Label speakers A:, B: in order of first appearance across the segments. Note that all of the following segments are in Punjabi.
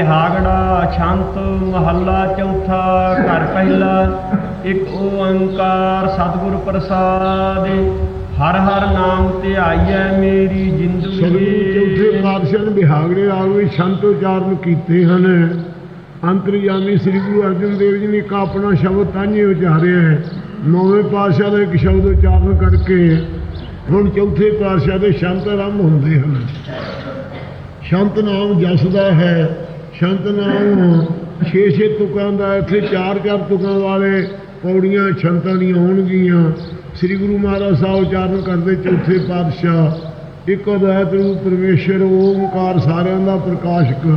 A: ਬਿਹਾਗੜਾ ਛੰਤ ਮਹੱਲਾ ਚੌਥਾ ਘਰ ਪਹਿਲਾ ਇੱਕ ਓੰਕਾਰ ਸਤਿਗੁਰ ਪ੍ਰਸਾਦ। ਹਰ ਹਰ ਨਾਮ ਧਿਆਈਐ ਮੇਰੀ ਜਿੰਦਗੀ
B: ਚੌਥੇ ਪਾਤਸ਼ਾਹ ਨੇ ਬਿਹਾਗੜੇ ਰਾਗ ਵਿੱਚ ਸ਼ੰਤ ਉਚਾਰਨ ਕੀਤੇ ਹਨ। ਅੰਤਰਯਾਮੀ ਸ੍ਰੀ ਗੁਰੂ ਅਰਜਨ ਦੇਵ ਜੀ ਨੇ ਇੱਕ ਆਪਣਾ ਸ਼ਬਦ ਤਾਂਝੇ ਉਚਾਰਿਆ ਹੈ। ਨੌਵੇਂ ਪਾਤਸ਼ਾਹ ਦਾ ਇੱਕ ਸ਼ਬਦ ਉਚਾਰਨ ਕਰਕੇ ਹੁਣ ਚੌਥੇ ਪਾਤਸ਼ਾਹ ਦੇ ਸ਼ੰਤ ਆਰੰਭ ਹੁੰਦੇ ਹਨ। ਸ਼ੰਤ ਨਾਮ ਜਸਦਾ ਹੈ। ਸ਼ੰਤ ਨਾਮ ਛੇ ਛੇ ਤੁਕਾਂ ਦਾ, ਇੱਥੇ ਚਾਰ ਚਾਰ ਤੁਕਾਂ ਵਾਲੇ ਪੌੜੀਆਂ ਸ਼ੰਤਾਂ ਦੀਆਂ ਹੋਣਗੀਆਂ। ਸ੍ਰੀ ਗੁਰੂ ਮਹਾਰਾਜ ਸਾਹਿਬ ਉਚਾਰਨ ਕਰਦੇ ਚੌਥੇ ਪਾਤਸ਼ਾਹ। ਇੱਕ ਅਦੈਤ ਰੂਪ ਪਰਮੇਸ਼ਰ ਓਮਕਾਰ ਸਾਰਿਆਂ ਦਾ ਪ੍ਰਕਾਸ਼ਕ।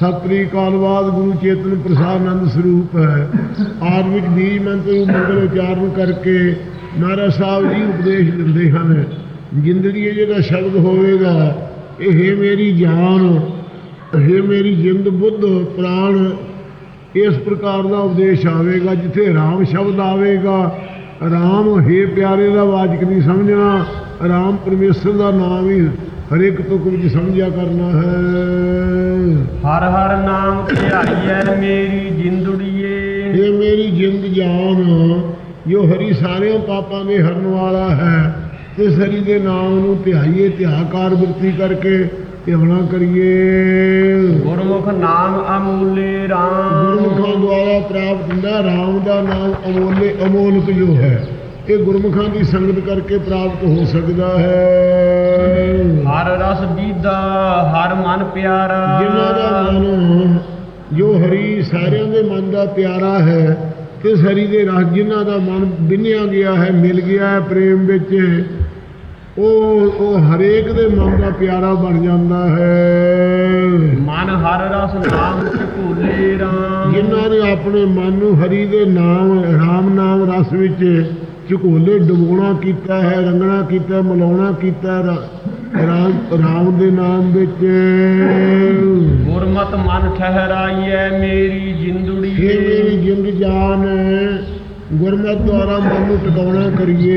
B: ਸਤਿ ਕਾਲਵਾਦ ਗੁਰੂ ਚੇਤਨ ਪ੍ਰਸਾਦ ਆਨੰਦ ਸਰੂਪ ਹੈ। ਆਦ ਵਿੱਚ ਬੀਜ ਮੰਤਰ ਨੂੰ ਮੰਗਲ ਉਚਾਰਨ ਕਰਕੇ ਮਹਾਰਾਜ ਸਾਹਿਬ ਜੀ ਉਪਦੇਸ਼ ਦਿੰਦੇ ਹਨ। ਜ਼ਿੰਦਗੀ ਜਿਹੜਾ ਸ਼ਬਦ ਹੋਵੇਗਾ, ਇਹ ਮੇਰੀ ਜਾਨ। ਹੈ ਮੇਰੀ ਜਿੰਦ ਬੁੱਧ ਪ੍ਰਾਣ ਇਸ ਪ੍ਰਕਾਰ ਦਾ ਉਪਦੇਸ਼ ਆਵੇਗਾ ਜਿੱਥੇ ਰਾਮ ਸ਼ਬਦ ਆਵੇਗਾ। ਰਾਮ ਹੈ ਪਿਆਰੇ ਦਾ ਵਾਚਕ ਨਹੀਂ ਸਮਝਣਾ ਰਾਮ ਪਰਮੇਸ਼ਰ ਦਾ ਨਾਮ ਹੀ ਹਰੇਕ ਤੁਕ ਵਿੱਚ ਸਮਝਿਆ ਕਰਨਾ ਹੈ।
A: ਹਰ ਹਰ ਨਾਮ ਧਿਆਈਐ ਮੇਰੀ ਜਿੰਦੜੀਏ।
B: ਇਹ ਮੇਰੀ ਜਿੰਦ ਜਾਨ ਜੋ ਹਰੀ ਸਾਰਿਆਂ ਪਾਪਾਂ ਦੇ ਹਰਨ ਵਾਲਾ ਹੈ ਤੇ ਹਰੀ ਦੇ ਨਾਮ ਨੂੰ ਧਿਆਈਏ ਧਿਆਕਾਰ ਬਿਰਤੀ ਕਰਕੇ ਧਿਆਣਾ ਕਰੀਏ।
A: ਗੁਰਮੁਖ ਨਾਮ ਅਮੂਲੇ
B: ਗੁਰਮੁਖਾਂ
A: RAM
B: ਦੁਆਰਾ ਪ੍ਰਾਪਤ ਹੁੰਦਾ ਰਾਮ ਦਾ ਨਾਮ ਅਮੋਲੇ ਅਮੋਲਕ ਜੋ ਹੈ ਇਹ ਗੁਰਮੁਖਾਂ ਦੀ ਸੰਗਤ ਕਰਕੇ ਪ੍ਰਾਪਤ ਹੋ ਸਕਦਾ ਹੈ।
A: ਹਰ ਰਸ ਦੀਦਾ ਹਰ ਮਨ ਪਿਆਰਾ।
B: ਜਿਨ੍ਹਾਂ ਦਾ ਮਨ ਜੋ ਹਰੀ ਸਾਰਿਆਂ ਦੇ ਮਨ ਦਾ ਪਿਆਰਾ ਹੈ ਤੇ ਹਰੀ ਦੇ ਰਸ ਜਿਨ੍ਹਾਂ ਦਾ ਮਨ ਬਿੰਨਿਆ ਗਿਆ ਹੈ ਮਿਲ ਗਿਆ ਹੈ ਪ੍ਰੇਮ ਵਿੱਚ ਉਹ ਉਹ ਹਰੇਕ ਦੇ ਮਨ ਦਾ ਪਿਆਰਾ ਬਣ ਜਾਂਦਾ ਹੈ।
A: ਮਨ ਹਰ ਰਸ ਨਾਮ ਚ ਭੂਲੇ RAM
B: ਜਿਨ੍ਹਾਂ ਨੇ ਆਪਣੇ ਮਨ ਨੂੰ ਹਰੀ ਦੇ ਨਾਮ ਰਾਮ ਨਾਮ ਰਸ ਵਿੱਚ ਝਕੋਲੇ ਡੁਬੋਣਾ ਕੀਤਾ ਹੈ ਰੰਗਣਾ ਕੀਤਾ ਮਲਾਉਣਾ ਕੀਤਾ ਰਾਮ ਰਾਮ ਦੇ ਨਾਮ ਵਿੱਚ।
A: ਗੁਰਮਤ ਮਨ ਠਹਿਰਾਈਐ ਮੇਰੀ
B: ਇਹ
A: ਜਿੰਦੜੀਏ
B: ਮੇਰੀ ਜਿੰਦ ਜਾਨ। ਗੁਰਮਤਿ ਦੁਆਰਾ ਮਨ ਨੂੰ ਟਿਕਾਉਣਾ ਕਰੀਏ।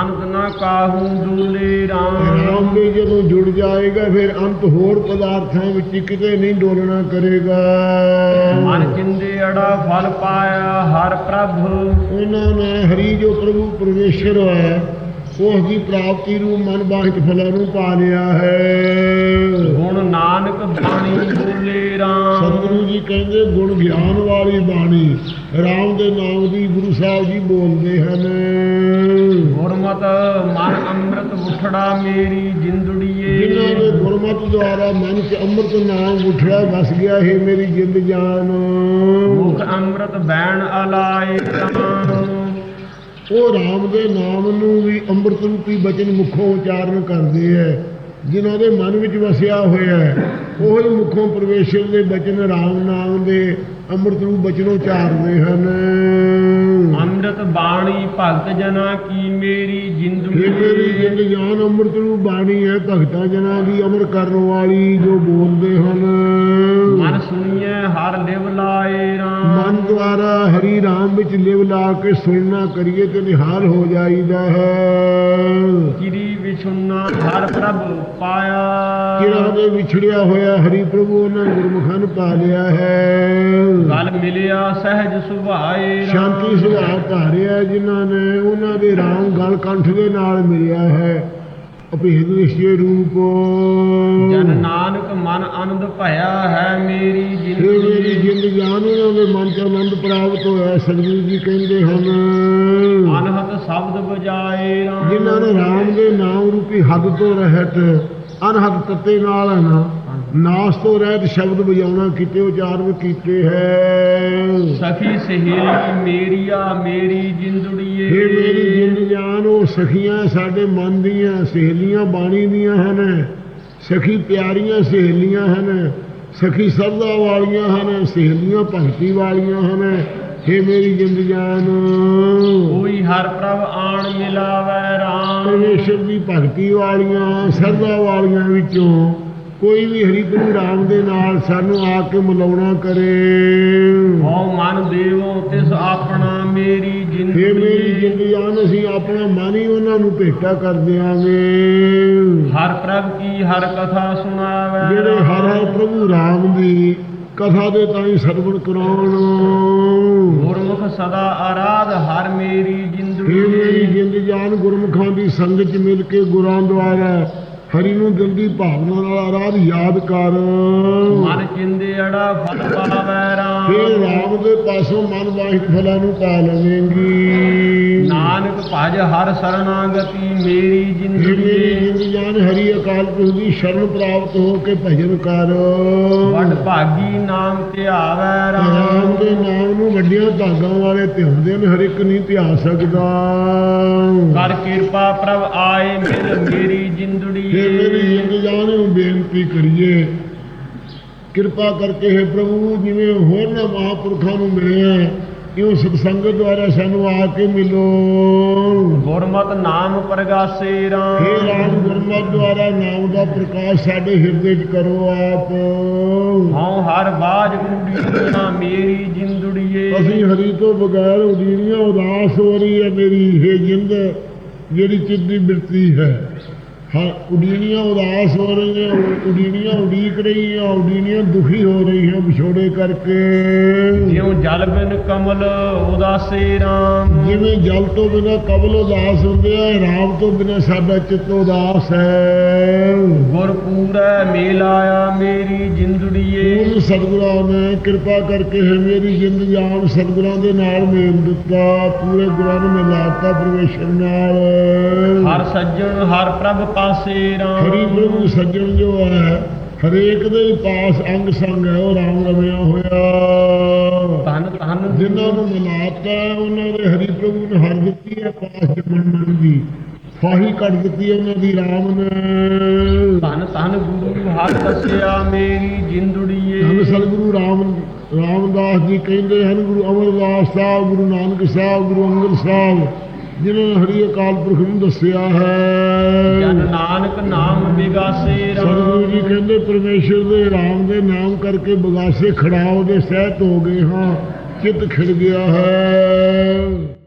A: ਅੰਤ ਨਾ ਕਾਹੂ ਦੂਲੇ RAM
B: ਰਾਮ ਦੇ ਜਦੋਂ ਜੁੜ ਜਾਏਗਾ ਫਿਰ ਅੰਤ ਹੋਰ ਪਦਾਰਥਾਂ ਵਿੱਚ ਕਿਤੇ ਨਹੀਂ ਡੋਲਣਾ ਕਰੇਗਾ।
A: ਮਨ ਚਿੰਦੇ ਅੜਾ ਫਲ ਪਾਇਆ ਹਰ ਪ੍ਰਭ।
B: ਉਹਨਾਂ ਨੇ ਹਰੀ ਜੋ ਪ੍ਰਭੂ ਪਰਮੇਸ਼ਰ ਹੈ ਉਸ ਦੀ ਪ੍ਰਾਪਤੀ ਨੂੰ ਮਨ ਬਾਹਿਤ ਫਲਾਂ ਨੂੰ ਪਾ ਲਿਆ ਹੈ।
A: ਗੁਣ ਨਾਨਕ ਬਾਣੀ ਬੋਲੇ
B: ਸਤਿਗੁਰੂ ਜੀ ਕਹਿੰਦੇ ਗੁਣ ਗਿਆਨ ਵਾਲੀ ਬਾਣੀ। ਰਾਮ ਦੇ ਨਾਮ ਦੀ ਗੁਰੂ ਸਾਹਿਬ ਜੀ ਬੋਲਦੇ ਹਨ।
A: ਗੁਰਮਤ ਮਨ ਅੰਮ੍ਰਿਤ ਉਠੜਾ ਮੇਰੀ
B: ਜਿਨ੍ਹਾਂ
A: ਜਿੰਦੜੀਏ
B: ਦੇ ਗੁਰਮਤਿ ਦੁਆਰਾ ਮਨ 'ਚ ਅੰਮ੍ਰਿਤ ਨਾਮ ਉਠਿਆ ਵਸ ਗਿਆ ਹੈ ਮੇਰੀ ਜਿੰਦ ਜਾਨ।
A: ਮੁਖ ਅੰਮ੍ਰਿਤ ਬੈਣ ਅਲਾਏ RAM
B: ਉਹ ਰਾਮ ਦੇ ਨਾਮ ਨੂੰ ਵੀ ਅੰਮ੍ਰਿਤ ਰੂਪੀ ਬਚਨ ਮੁਖੋਂ ਉਚਾਰਨ ਕਰਦੇ ਹੈ ਜਿਨ੍ਹਾਂ ਦੇ ਮਨ ਵਿੱਚ ਵਸਿਆ ਹੋਇਆ ਹੈ, ਉਹ ਹੀ ਮੁਖੋਂ ਪਰਮੇਸ਼ਰ ਦੇ ਬਚਨ ਰਾਮ ਨਾਮ ਦੇ ਅੰਮ੍ਰਿਤ ਨੂੰ ਬਚਨ ਉਚਾਰਦੇ ਹਨ।
A: ਅੰਮ੍ਰਿਤ ਬਾਣੀ ਭਗਤ ਜਨਾ ਕੀ ਮੇਰੀ
B: ਇਹ ਮੇਰੀ ਜਿੰਦ ਜਾਨ ਅੰਮ੍ਰਿਤ ਰੂਪ ਬਾਣੀ ਹੈ ਭਗਤਾਂ ਜਨਾਂ ਦੀ ਅਮਰ ਕਰਨ ਵਾਲੀ ਜੋ ਬੋਲਦੇ ਹਨ।
A: ਮਨ ਸੁਣੀਐ ਹਰ ਲਿਵ ਲਾਏ
B: ਮਨ
A: RAM
B: ਦੁਆਰਾ ਹਰੀ ਰਾਮ ਵਿੱਚ ਲਿਵ ਲਾ ਕੇ ਸੁਣਨਾ ਕਰੀਏ ਤੇ ਨਿਹਾਲ ਹੋ ਜਾਈਦਾ ਹੈ।
A: ਕਿਰੀ ਵਿਛੁਨਾ ਹਰ ਪ੍ਰਭ ਪਾਇਆ।
B: ਕਿਰਾਂ ਦੇ ਵਿਛੜਿਆ ਹੋਇਆ ਹਰੀ ਪ੍ਰਭੂ ਉਹਨਾਂ ਗੁਰਮੁਖਾਂ ਨੂੰ ਪਾ ਲਿਆ ਹੈ।
A: ਗਲ ਮਿਲਿਆ ਸਹਿਜ ਸੁਭਾਏ।
B: ਸ਼ਾਂਤੀ ਸੁਭਾਅ ਧਾਰਿਆ ਜਿਨ੍ਹਾਂ ਨੇ ਉਹਨਾਂ ਦੇ ਰਾਮ ਗਲ ਕੰਠ ਦੇ ਨਾਲ ਮਿਲਿਆ ਹੈ। ਅਭੇਦ ਨਿਸ਼ਚੈ ਰੂਪ।
A: ਜਨ ਨਾਨਕ ਮਨ ਆਨੰਦ ਭਇਆ ਹੈ ਮੇਰੀ
B: ਇਹ ਮੇਰੀ
A: ਜਿੰਦੜੀ
B: ਜਿੰਦ ਜਾਨ ਉਹਨਾਂ ਦੇ ਮਨ ਚ ਆਨੰਦ ਪ੍ਰਾਪਤ ਹੋਇਆ ਸਤਿਗੁਰੂ ਜੀ ਕਹਿੰਦੇ ਹਨ।
A: ਅਨਹਦ ਸ਼ਬਦ ਬਜਾਏ
B: ਜਿਨ੍ਹਾਂ ਨੇ ਰਾਮ ਦੇ ਨਾਮ ਰੂਪੀ ਹੱਦ ਤੋਂ ਰਹਿਤ ਅਨਹਦ ਤੱਤੇ ਨਾਲ ਹੈ ਨਾ ਨਾਸ ਤੋਂ ਰਹਿਤ ਸ਼ਬਦ ਵਜਾਉਣਾ ਕੀਤੇ ਉਚਾਰਨ ਕੀਤੇ ਹੈ।
A: ਸਖੀ ਸਹੇਲੀ ਮੇਰੀਆ ਮੇਰੀ ਜਿੰਦੜੀਏ।
B: ਇਹ ਮੇਰੀ ਜਿੰਦ ਜਾਨ ਉਹ ਸਖੀਆਂ ਸਾਡੇ ਮਨ ਦੀਆਂ ਸਹੇਲੀਆਂ ਬਾਣੀ ਦੀਆਂ ਹਨ। ਸਖੀ ਪਿਆਰੀਆਂ ਸਹੇਲੀਆਂ ਹਨ। ਸਖੀ ਸਰਦਾ ਵਾਲੀਆਂ ਹਨ ਸਹੇਲੀਆਂ ਭਗਤੀ ਵਾਲੀਆਂ ਹਨ। ਇਹ ਮੇਰੀ ਜਿੰਦ ਜਾਨ।
A: ਕੋਈ ਹਰ ਪ੍ਰਭ ਆਣ ਮਿਲਾਵੈ RAM
B: ਪਰਮੇਸ਼ਰ ਦੀ ਭਗਤੀ ਵਾਲੀਆਂ ਸਰਦਾ ਵਾਲੀਆਂ ਵਿੱਚੋਂ ਕੋਈ ਵੀ ਹਰੀ ਗੁਰੂ ਰਾਮ ਦੇ ਨਾਲ ਸਾਨੂੰ ਆ ਕੇ ਮਿਲਾਉਣਾ ਕਰੇ।
A: ਹਉ ਮਨ ਦੇਵੋ ਤਿਸ ਆਪਣਾ ਮੇਰੀ
B: ਫੇ ਮੇਰੀ
A: ਜਿੰਦੜੀ
B: ਜਿੰਦ ਜਾਨ ਅਸੀਂ ਆਪਣਾ ਮਨ ਹੀ ਉਹਨਾਂ ਨੂੰ ਭੇਟਾ ਕਰ ਦਿਆਂਗੇ।
A: ਹਰ ਪ੍ਰਭ ਕੀ ਹਰ ਕਥਾ ਸੁਣਾਵੇ।
B: ਜਿਹੜੇ ਹਰ ਹਰ ਪ੍ਰਭੂ ਰਾਮ ਦੀ ਕਥਾ ਦੇ ਤਾਈ ਸਰਵਣ ਕਰਾਉਣ।
A: ਗੁਰਮੁਖ ਸਦਾ ਆਰਾਧ ਹਰ ਮੇਰੀ
B: ਫੇ ਮੇਰੀ
A: ਜਿੰਦੜੀ
B: ਜਿੰਦ ਜਾਨ ਗੁਰਮੁਖਾਂ ਦੀ ਸੰਗਤ ਚ ਮਿਲ ਕੇ ਗੁਰਾਂ ਦੁਆਰਾ ਹਰੀ ਨੂੰ ਦਿਲ ਦੀ ਭਾਵਨਾ ਨਾਲ ਆਰਾਧ ਯਾਦ ਕਰ।
A: ਮਨ ਚਿੰਦੇੜਾ ਫਲ ਪਾਵੇ
B: ਫੇਰ
A: ਰਾਮ
B: ਰਾਮ ਦੇ ਪਾਸੋਂ ਮਨ ਵਾਹਿਤ ਫਲਾਂ ਨੂੰ ਪਾ ਲਵੇਂਗੀ।
A: ਨਾਨਕ ਭਜ ਹਰ ਸਰਨਾਗਤੀ ਮੇਰੀ
B: ਫੇ ਮੇਰੀ
A: ਜਿੰਦੜੀ
B: ਜਿੰਦ ਜਾਨ ਹਰੀ ਅਕਾਲ ਪੁਰਖ ਦੀ ਸ਼ਰਨ ਪ੍ਰਾਪਤ ਹੋ ਕੇ ਭਜਨ ਕਰ।
A: ਵੱਡ ਭਾਗੀ ਨਾਮ ਧਿਆਵੇ।
B: ਰਾਮ
A: ਰਾਮ
B: ਵੱਡੀਆਂ ਭਾਗਾਂ ਵਾਲੇ ਧਿਆਉਂਦੇ ਨੇ ਹਰ ਇੱਕ ਨਹੀਂ ਧਿਆ ਸਕਦਾ।
A: ਕਰ ਕਿਰਪਾ ਪ੍ਰਭ ਆਏ ਮਿਲ ਮੇਰੀ ਜਿੰਦੜੀ।
B: ਫੇ ਮੇਰੀ ਜਿੰਦ ਜਾਨ ਨੂੰ ਬੇਨਤੀ ਕਰੀਏ। ਕਿਰਪਾ ਕਰਕੇ ਹੈ ਪ੍ਰਭੂ ਜਿਵੇਂ ਹੋਰ ਨਾ ਮਹਾਂਪੁਰਖਾਂ ਨੂੰ ਮਿਲਿਆ ਇਉਂ ਸਤਸੰਗਤ ਦੁਆਰਾ ਸਾਨੂੰ ਆ ਕੇ ਮਿਲੋ।
A: ਗੁਰਮਤਿ ਨਾਮ ਪ੍ਰਗਾਸੇ
B: ਹੇ
A: ਰਾਮ
B: ਰਾਮ ਗੁਰਮਤਿ ਦੁਆਰਾ ਨਾਮ ਦਾ ਪ੍ਰਕਾਸ਼ ਸਾਡੇ ਹਿਰਦੇ 'ਚ ਕਰੋ ਆਪ।
A: ਹਉ ਹਰ ਬਾਜ ਕੁੰਡੀਆਂ ਮੇਰੀ ਜਿੰਦੜੀਏ।
B: ਅਸੀਂ ਹਰੀ ਤੋਂ ਬਗੈਰ ਉਡੀਣੀਆਂ ਉਦਾਸ ਹੋ ਰਹੀ ਹੈ ਮੇਰੀ ਹੇ ਜਿੰਦ ਜਿਹੜੀ ਚਿੱਤ ਦੀ ਬਿਰਤੀ ਹੈ। ਹਾਂ ਉਡੀਣੀਆਂ ਉਦਾਸ ਹੋ ਰਹੀਆਂ ਉਡੀਣੀਆਂ ਉਡੀਕ ਰਹੀਆਂ ਉਡੀਣੀਆਂ ਦੁਖੀ ਹੋ ਰਹੀਆਂ ਵਿਛੋੜੇ ਕਰਕੇ।
A: ਜਿਉ ਜਲ ਬਿਨ ਕਮਲ ਉਦਾਸੇ ਰਾਮ।
B: ਜਿਵੇਂ ਜਲ ਤੋਂ ਬਿਨਾ ਕਬਲ ਉਦਾਸ ਹੁੰਦੇ ਆ ਰਾਮ ਤੋਂ ਬਿਨਾ ਸਾਡਾ ਚਿੱਤ ਉਦਾਸ ਹੈ।
A: ਗੁਰ ਪੂਰੈ ਮੇਲ ਆਇਆ
B: ਪੂਰਨ ਸਤਿਗੁਰਾਂ ਨੇ ਕਿਰਪਾ ਕਰਕੇ ਹੈ ਮੇਰੀ ਜਿੰਦ ਜਾਨ ਸਤਿਗੁਰਾਂ ਦੇ ਨਾਲ ਮੇਲ ਦਿੱਤਾ ਪੂਰੇ ਗੁਰਾਂ ਨੂੰ ਮਿਲਾਤਾ ਪਰਮੇਸ਼ਰ ਨਾਲ।
A: ਹਰ ਸੱਜਣ ਹਰ ਪ੍ਰਭ ਪਾਸੇ
B: ਹਰੀ
A: ਰਾਮ
B: ਪ੍ਰਭੂ ਸੱਜਣ ਜੋ ਹੈ ਹਰੇਕ ਦੇ ਪਾਸ ਅੰਗ ਸੰਗ ਹੈ ਉਹ ਰਾਮ ਰਮਿਆ ਹੋਇਆ।
A: ਧਨ ਧਨ।
B: ਜਿਨ੍ਹਾਂ ਨੂੰ ਮਿਲਾਤਾ ਉਹਨਾਂ ਦੇ ਹਰੀ ਪ੍ਰਭੂ ਨੇ ਹਰ ਦਿੱਤੀ ਹੈ ਪਾਸ ਜਮਨ ਮਨ ਦੀ। ਫਾਹੀ ਕੱਢ ਦਿੱਤੀ ਉਹਨਾਂ ਦੀ ਰਾਮ ਨੇ।
A: ਧਨ ਧਨ ਗੁਰੂ ਹਰ ਦੱਸਿਆ ਮੇਰੀ ਜਿੰਦੜੀਏ
B: ਧੰਨ ਸਤਿਗੁਰੂ ਰਾਮ ਰਾਮਦਾਸ ਜੀ ਕਹਿੰਦੇ ਹਨ ਗੁਰੂ ਅਮਰਦਾਸ ਸਾਹਿਬ ਗੁਰੂ ਨਾਨਕ ਸਾਹਿਬ ਗੁਰੂ ਅੰਗਦ ਸਾਹਿਬ ਜਿਨ੍ਹਾਂ ਨੇ ਹਰੀ ਅਕਾਲ ਪੁਰਖ ਨੂੰ ਦੱਸਿਆ
A: ਜਨ
B: ਹੈ
A: ਨਾਨਕ ਨਾਮ ਵਿਗਾਸੇ
B: ਸਤਿਗੁਰੂ ਜੀ ਕਹਿੰਦੇ ਪਰਮੇਸ਼ਰ ਦੇ ਰਾਮ ਦੇ ਨਾਮ ਕਰਕੇ ਬਗਾਸੇ ਖੜਾਓ ਦੇ ਸਹਿਤ ਹੋ ਗਏ ਹਾਂ ਚਿੱਤ ਖਿੜ ਗਿਆ ਹੈ।